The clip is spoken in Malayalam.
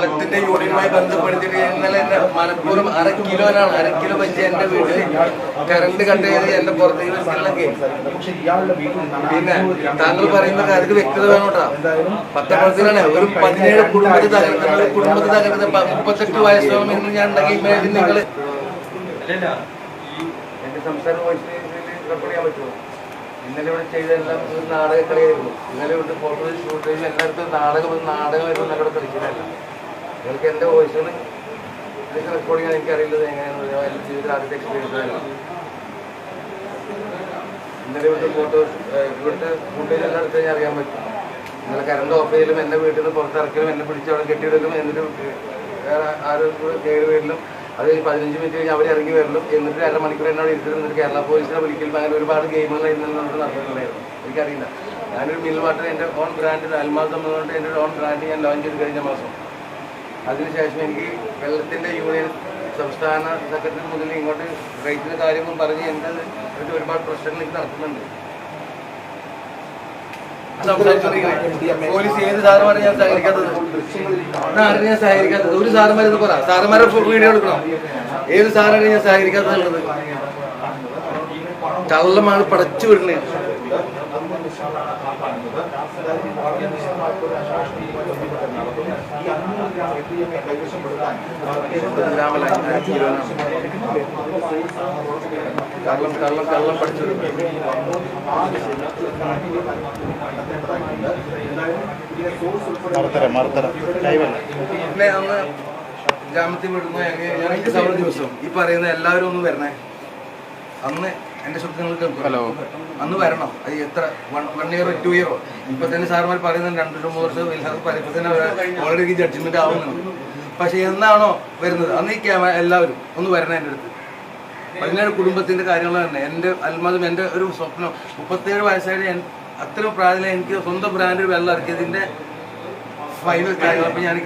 വെള്ളത്തിന്റെ യൂണിയനുമായി ബന്ധപ്പെടുത്തിയിട്ട് ഇന്നലെ എന്റെ മലപ്പുറം അര കിലോനാണ് അര കിലോ വെച്ച് എന്റെ വീട്ടിൽ കറണ്ട് കട്ട് ചെയ്ത് എന്റെ പുറത്തേക്ക് പിന്നെ താങ്കൾ പറയുന്ന കാര്യത്തിൽ വ്യക്തത വേണോട്ടാ പത്തപ്പുറത്തിലാണ് ഒരു പതിനേഴ് കുടുംബത്തിൽ തകർക്കുന്ന ഒരു കുടുംബത്തിൽ തകർക്കുന്ന മുപ്പത്തെട്ട് വയസ്സോളം എന്ന് ഞാൻ ഉണ്ടെങ്കിൽ ഇമേജിൻ നിങ്ങൾ ഇന്നലെ ഇവിടെ ചെയ്തെല്ലാം ഒരു നാടക കളിയായിരുന്നു. ഇന്നലെ ഇവിടെ ഫോട്ടോ ഷൂട്ട് ചെയ്ത് എല്ലായിടത്തും നാടകം ഒരു നാടകമായിരുന്നു എന്നോട് കളിച്ചിട്ടല്ല നിങ്ങൾക്ക് എന്റെ വോയിസിന് ഇതൊക്കെ റെക്കോർഡ് ചെയ്യാൻ എനിക്കറിയില്ലത് എങ്ങനെയാണെന്ന് ഞാൻ എന്റെ ജീവിതത്തിൽ ആദ്യത്തെ എക്സ്പീരിയൻസ് ആയിരുന്നു. ഇന്നലെ ഇവിടുത്തെ ഫോട്ടോസ് ഇവിടുത്തെ ഫോട്ടോയിൽ എല്ലാം എടുത്ത് കഴിഞ്ഞാൽ അറിയാൻ പറ്റും. ഇന്നലെ കറണ്ട് ഓഫ് ചെയ്യലും എന്റെ വീട്ടിൽ നിന്ന് പുറത്തിറക്കലും എന്നെ പിടിച്ച് അവിടെ കെട്ടിയിടലും എന്നിട്ട് വേറെ ആരും കൂടെ കയറി വരലും. അത് കഴിഞ്ഞ് പതിനഞ്ച് മിനിറ്റ് കഴിഞ്ഞ് അവർ ഇറങ്ങി വരലും. എന്നിട്ട് അര മണിക്കൂർ എന്നോട് ഇരുന്നിട്ട് കേരള പോലീസിനെ വിളിക്കലും. അങ്ങനെ ഒരുപാട് ഗെയിമുകളായിരുന്നു നടന്നിട്ടുണ്ടായിരുന്നു. എനിക്കറിയില്ല. ഞാനൊരു മിൽ വാട്ടർ എന്റെ ഓൺ ബ്രാൻഡ് അൽമാസം എന്നുകൊണ്ട് എന്റെ ഓൺ ബ്രാൻഡ് ഞാൻ ലോഞ്ച് ചെയ്ത് കഴിഞ്ഞ മാസം. അതിനുശേഷം എനിക്ക് വെള്ളത്തിന്റെ യൂണിയൻ സംസ്ഥാന സെക്രട്ടറി മുതൽ ഇങ്ങോട്ട് റേറ്റിന്റെ കാര്യമൊന്നും പറഞ്ഞ് എന്റെ ഇത് ഒരുപാട് പ്രശ്നങ്ങൾ എനിക്ക് നടത്തുന്നുണ്ട്. പോലീസ് ഏത് സാറുമാരെ ഞാൻ സഹകരിക്കാത്തത്? ആരും ഞാൻ സഹകരിക്കാത്തത്? ഒരു സാറുമാരെ പറ. സാറുമാരെ വീഡിയോ എടുക്കണം? ഏത് സാറാണ് ഞാൻ സഹകരിക്കാത്തത് കള്ളമാണ് പടച്ചു വിടുന്നത് കള്ളം കള്ളം കള്ളം പഠിച്ചത്. മറുത്തരം മറുത്തരം. അന്ന് ജാമ്യത്തിൽ വിടുന്ന ഈ ദിവസം. ഈ പറയുന്ന എല്ലാവരും ഒന്ന് വരണേ. അന്ന് എന്റെ ശബ്ദം നിങ്ങൾ കേൾക്കും ഹലോ. അന്ന് വരണം. അത് എത്ര? വൺ ഇയറോ ടു ഇയറോ ഇപ്പൊ തന്നെ സാർമാർ പറയുന്നുണ്ട് രണ്ടു മൂന്ന് വർഷം ഇല്ലാതെ. ഇപ്പൊ തന്നെ ഓൾറെഡി ജഡ്ജ്മെന്റ് ആവുന്നുണ്ട് പക്ഷെ എന്നാണോ വരുന്നത്? അന്ന് ഈ ക്യാമറ എല്ലാവരും ഒന്ന് വരണം എന്റെ അടുത്ത്. പതിനേഴ് കുടുംബത്തിന്റെ കാര്യങ്ങൾ തന്നെ. എന്റെ അൽമാദം എന്റെ ഒരു സ്വപ്നം. മുപ്പത്തേഴ് വയസ്സായിട്ട് അത്രയും പ്രായത്തിൽ എനിക്ക് സ്വന്തം ബ്രാൻഡ് വെള്ളം ഇറക്കിയതിന്റെ ഫൈനൽ കാര്യങ്ങൾ അപ്പൊ ഞാൻ